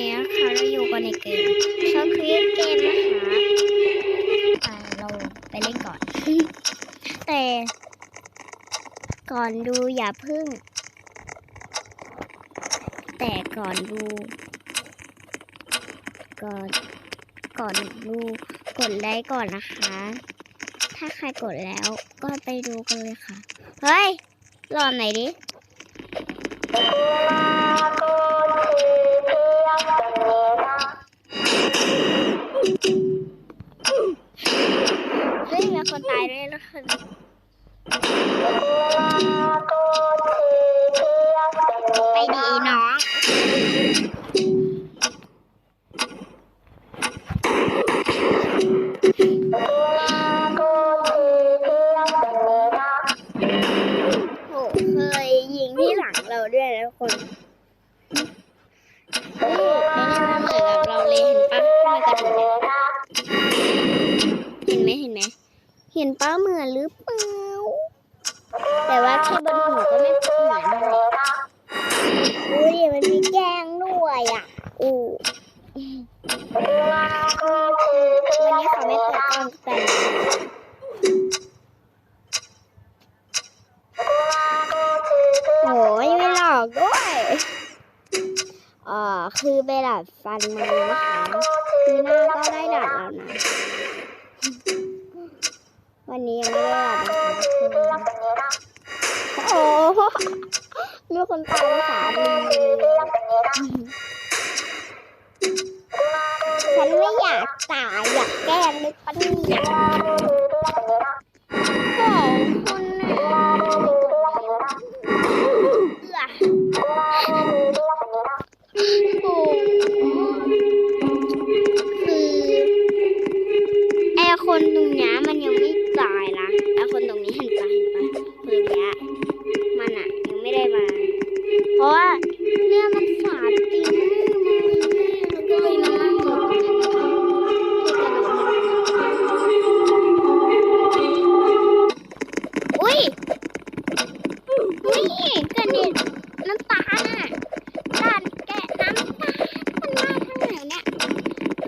นี้นะคะเราอยู่กันในเกมชอคคลิปเกมนะคะอ่เราไปเล่นก่อน แต่ก่อนดูอย่าพึ่ง แต่ก่อนดู ก่อนก่อนดูกดไลค์ก่อนนะคะ ถ้าใครกดแล้วก็ไปดูกันเลยค่ะ เฮ้ยรอไหนดิ เฮ้ยมีคนตายด้วยแล้วคน ไปดีน้องโหเคยยิงที่หลังเราด้วยนะคนเฮ้ยไอ้นี่มันเหมือนกับเราเลยเห็นปะที่มันกระโดดอะเห็นไหมเห็นไหมเห็นป้าเหมือนหรือเปล่า บนหัวก็ไม่หมือนเท่าไหร่ดูดิมันมีแกงด้วยอะอู้วันนี้เขาไม่เปิดกล้องกันโอ้ยไม่หลอกด้วยอ่อคือไปดัดฟันมานะคะคือหน้าก็ได้ดัดแล้วนะ วันนี้ยังไม่ได้ดัดนะคะ มีคนตายภาษาดีฉันไม่อยากตายอยากแกล้งเลยปะเนี่ยโอ้คุณน่ะเอื้อโอ้คือไอคนตรงนี้มันยังไม่ตายนะไอคนตรงนี้เห็นปะเห็นปะ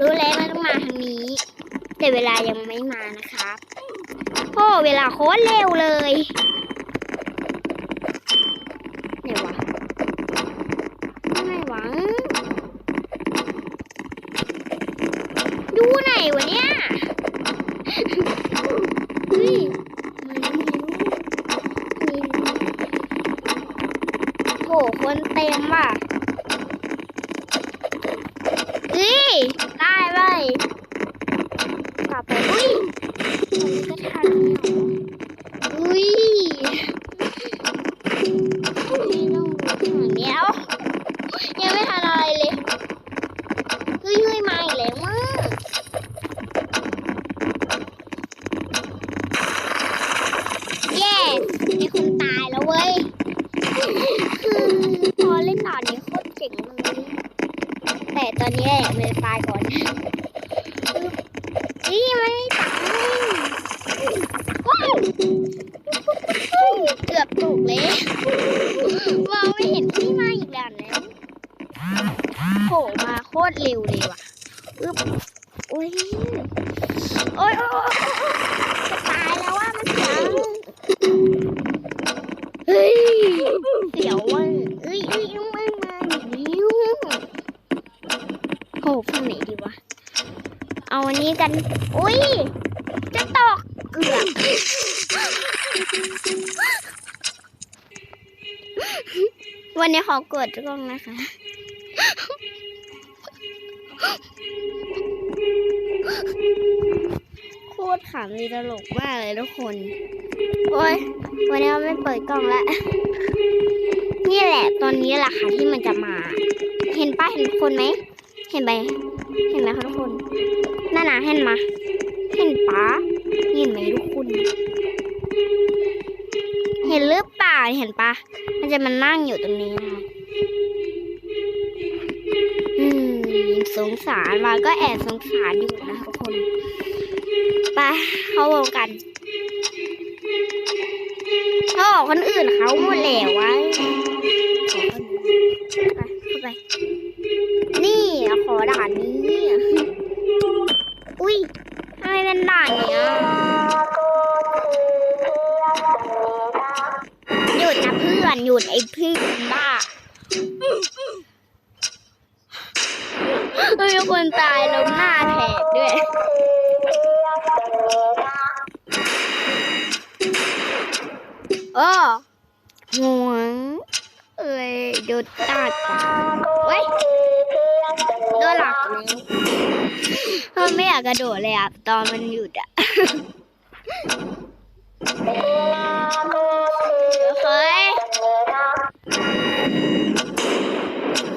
รู้แล้วมันต้องมาทางนี้ แต่เวลายังไม่มานะครับโอ้เวลาโคตรเร็วเลยไหนวะไม่หนวะดูไหนวะเนี่ยเฮ้ยมาแล้วมาแล้วโหคนเต็มว่ะเฮ้ย ด้วยกลับไปอุ้ยก็ทันอุ้ยไม่ต้องดูทางเดียวยังไม่ทันอะไรเลยเฮ้ยเฮ้ยมาอีกแล้วมากเย้มีคนตายแล้วเว้ยคือพอเล่นด่านนี้โคตรเจ๋งเลยแต่ตอนนี้แหละมันตายก่อน นี่มันไม่ตายว้าวเกือบถูกเลยมองไม่เห็นที่มาอีกแล้วนะโผล่มาโคตรเร็วเลยว่ะอึ๊บโอ้ยโอ้ยโอ้ยโอ๊ยจะตายแล้วว่ามันเสียวเฮ้ยเสียวว่ะเอ้ยเอ้ยมันมาอย่างนี้โหฝั่งไหนดีวะ เอาอันนี้กัน อุ้ย จะตกเกือบวันนี้ขอกดกล้องนะคะ โคตรขำดีตลกมากเลยทุกคน โอ้ย วันนี้เราไม่เปิดกล้องแล้ว นี่แหละ ตอนนี้แหละค่ะที่มันจะมา เห็นป้าเห็นคนไหม เห็นไหมเห็นไหมคะทุกคน นั่นนะเห็นมาเห็นปะเห็นไหมทุกคน เห็นหรือเปล่าเห็นปะมันจะมานั่งอยู่ตรงนี้นะคะอืมสงสารมาก็แอบสงสารอยู่นะทุกคนไปเข้าวงกันเขาบอกคนอื่นเขาหมดแล้ววะไปเข้าไป นี่ขอด่านนี้ อุ้ยทำ ไมเป็นด่านเนี้ยหยุดนะเพื่อนหยุดไอ้เพื่อนบ้าเฮ้ยคนตายล้มหน้าแถกด้วยโอ้หวงเอ้ยหยุดตาตาเว้ โดนหลักแล้วเออไม่อยากกระโดดเลยอะ ตอนมันหยุดอะเคย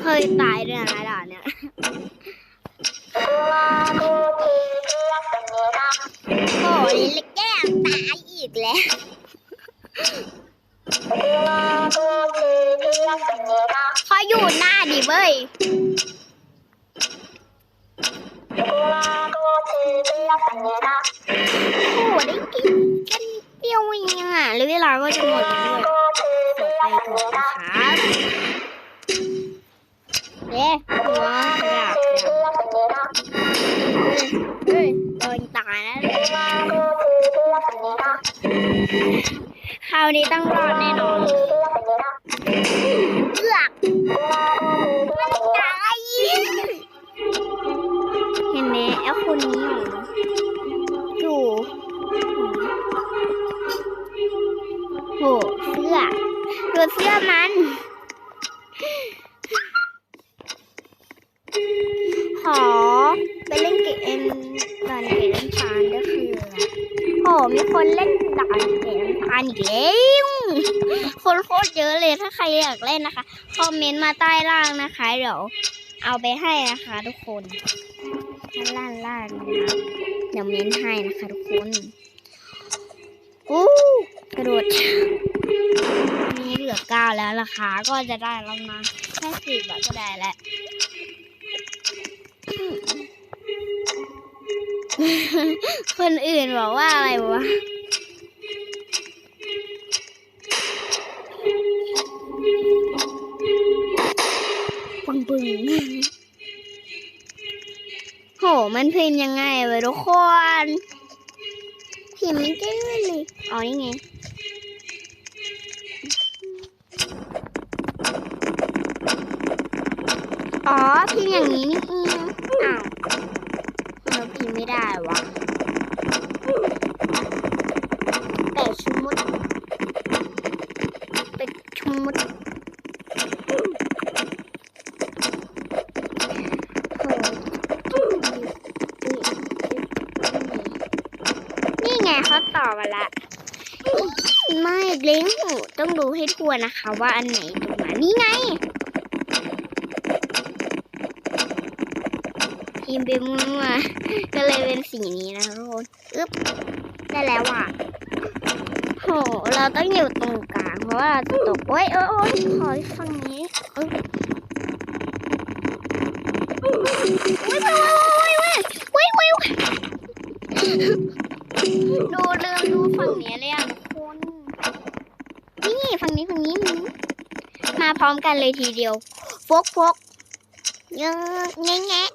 เคยตายด้วยนะด่านเนี่ยโอ้ยแก้มตายอีกแล้วขออยู่หน้าดิเว้ย โอ้ได้กินกันเดียวเองอะแล้วเวลาก็จะหมดแล้วด้วยขอไปก่อนนะคะเย้หัวกระดาษเฮ้ยโดนตายนะคราวนี้ต้องรอ ขอไปเล่นเกมด่านเกมน้ำตาลก็คือโอ้มีคนเล่นด่านเกมน้ำตาลอีกแล้วคนโคตรเยอะเลยถ้าใครอยากเล่นนะคะ คอมเมนต์มาใต้ล่างนะคะ เดี๋ยวเอาไปให้นะคะทุกคนด้านล่างล่างนะคะ เดี๋ยวเม้นให้นะคะทุกคน อู้กระโดดมีเห ลือเก้าแล้วราคาก็จะได้แล้วนะแค่สิบบาทก็ได้แล้วคนอื่นบอกว่าอะไรวะปังปึงโห มันพิมพ์ยังไงวะทุกคน พิมพ์ไม่ได้เลย อ๋อ นี่ไง อ๋อพิมพ์อย่างนี้นี่เองอ้าวเราพิมพ์ไม่ได้วะแต่ชมมุดเป็นชมมุดนี่ไงเขาตอบมาละไม่เล้งหูต้องดูให้ทั่วนะคะ ว่าอันไหนตรงไหนนี่ไง พิมไปมั่วก็เลยเป็นสีนี้นะทุกคนอึ๊บได้แล้วอะโห เราต้องอยู่ตรงกลางเพราะว่าเราจะตกโอ้ยโอ้ยขอฝั่งนี้เอ้ยโอ้ยโอ้ยโอ้ยโอ้ยโอ้ยโอ้ยโอ้ยดูเริ่มดูฝั่งนี้เลยอะทุกคนนี่ฝั่งนี้ฝั่งนี้ฝั่งนี้มาพร้อมกันเลยทีเดียวฟกฟกเยอะแงะ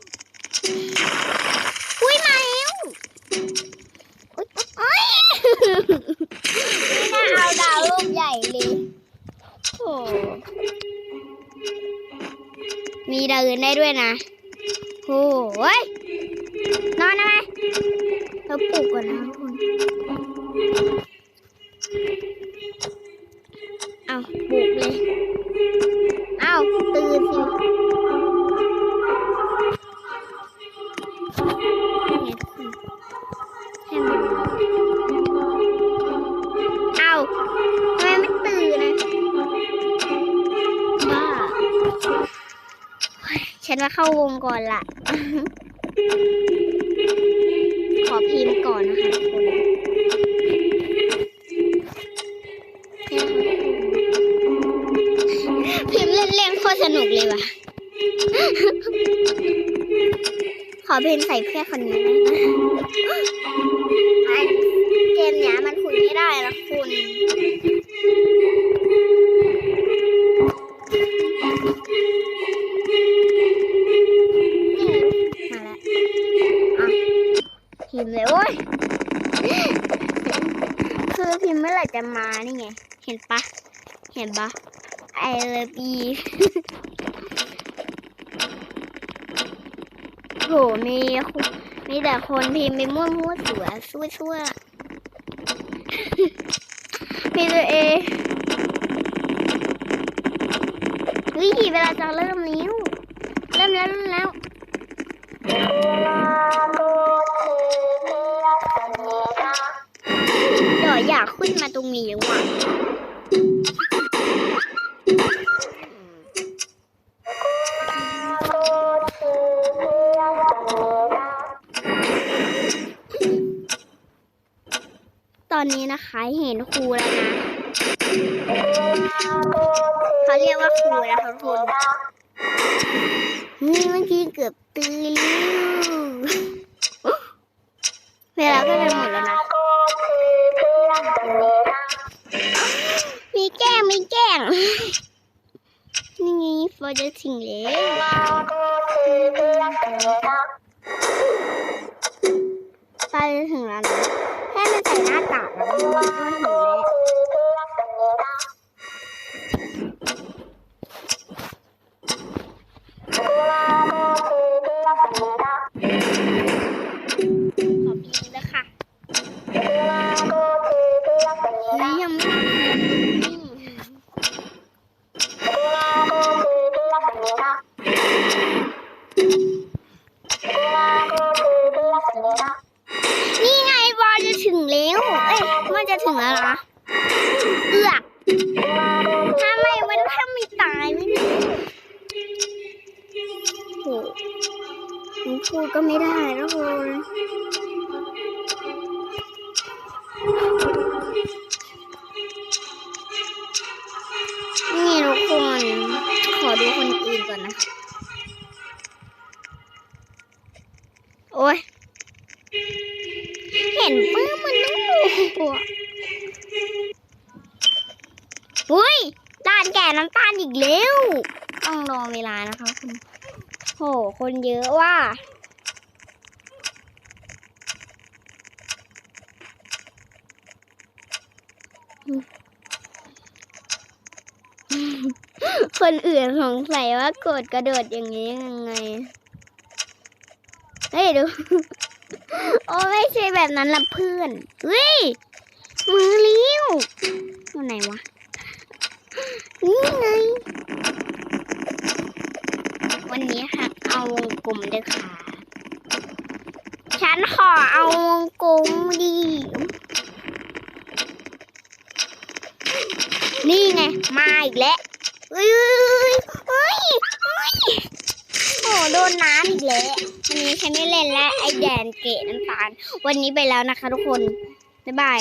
มี ก่อนละขอพิมพ์ก่อนนะคะทุกคนพิมพ์เล่นๆโคตรสนุกเลยว่ะ ขอเพลงใส่เพื่อนคนนี้นะอันเกมเนี้ยมันคุยไม่ได้นะคุณ พิมพ์เลยโอ้ยคือพิมพ์เมื่อไหร่จะมานี่ไง เห็นปะ เห็นปะไอเลิฟอีโหมีมีแต่คนพิมพ์ไปมั่วมั่วสัวชั่วชั่วมีตัวเองวิธีเวลาจะเริ่มนิ้ว เริ่มแล้วเริ่มแล้ว ขึ้นมาตรงนี้ว่ะตอนนี้นะคะเห็นครูแล้วนะเขาเรียกว่าครูนะคะทุกคนนี่เมื่อกี้เกือบตื่นแล้วเวลาก็จะหมดแล้วนะ มีแกล้งมีแกล้งนี่ไงฟอจะถึงแล้วตาจะถึงแล้วนะแค่มันใส่หน้ากากแล้วมันก็ถึงแล้ว คนเยอะว่า คนอื่นสงสัยว่ากดกระโดดอย่างนี้ยังไง เฮ้ยดู โอ้ไม่ใช่แบบนั้นละเพื่อน เฮ้ย มือเลี้ยวตัวไหนวะ นี่ไงวันนี้ค่ะ เอาวงกลมด้วยค่ะ ฉันขอเอาวงกลมดี นี่ไง มาอีกแล้วเฮ้ยเฮ้ยเฮ้ยโอ้โดนน้ำอีกแล้ว วันนี้ฉันไม่เล่นแล้ว ไอแดนเกะน้ำตาล วันนี้ไปแล้วนะคะทุกคน บ๊ายบาย